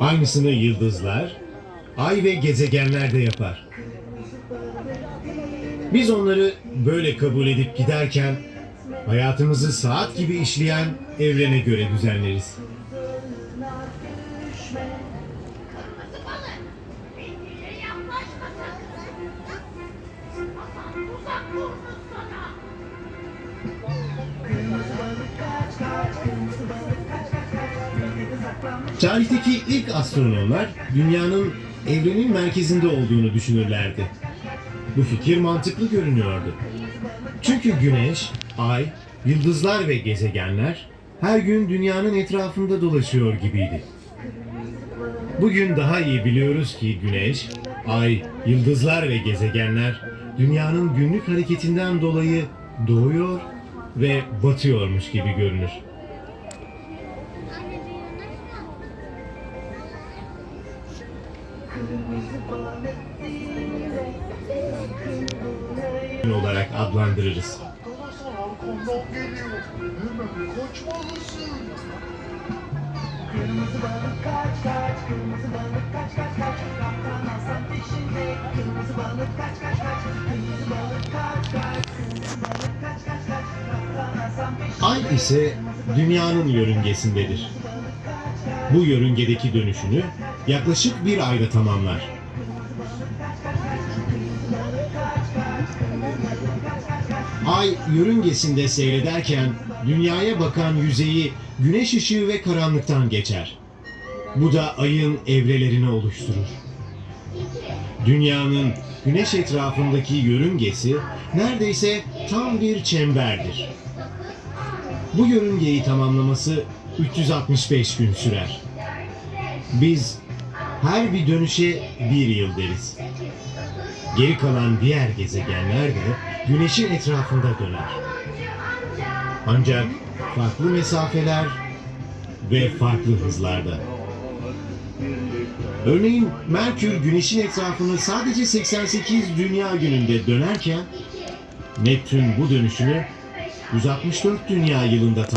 Aynısını yıldızlar, ay ve gezegenler de yapar. Biz onları böyle kabul edip giderken hayatımızı saat gibi işleyen evrene göre düzenleriz. Kırmızı balık. Tarihteki ilk astronomlar dünyanın evrenin merkezinde olduğunu düşünürlerdi. Bu fikir mantıklı görünüyordu. Çünkü güneş, ay, yıldızlar ve gezegenler her gün dünyanın etrafında dolaşıyor gibiydi. Bugün daha iyi biliyoruz ki güneş, ay, yıldızlar ve gezegenler dünyanın günlük hareketinden dolayı doğuyor ve batıyormuş gibi görünür. Olarak adlandırırız. Arkadaşlar arkamdan geliyor. Hemen kaçmalısın. Kırmızı balık kaç kaç, kırmızı balık kaç kaç kaç, kaptan Hasan peşinde. Kırmızı balık kaç kaç kaç, kırmızı balık kaç kaç, kırmızı balık kaç kaç kaç, kaptan Hasan peşinde. Ay ise dünyanın yörüngesindedir. Bu yörüngedeki dönüşünü yaklaşık bir ayda tamamlar. Ay yörüngesinde seyrederken dünyaya bakan yüzeyi güneş ışığı ve karanlıktan geçer. Bu da ayın evrelerini oluşturur. Dünyanın güneş etrafındaki yörüngesi neredeyse tam bir çemberdir. Bu yörüngeyi tamamlaması 365 gün sürer. Biz her bir dönüşe bir yıl deriz. Geri kalan diğer gezegenler de güneşin etrafında döner. Ancak farklı mesafeler ve farklı hızlarda. Örneğin Merkür güneşin etrafını sadece 88 dünya gününde dönerken Neptün bu dönüşünü 164 dünya yılında tamamlar.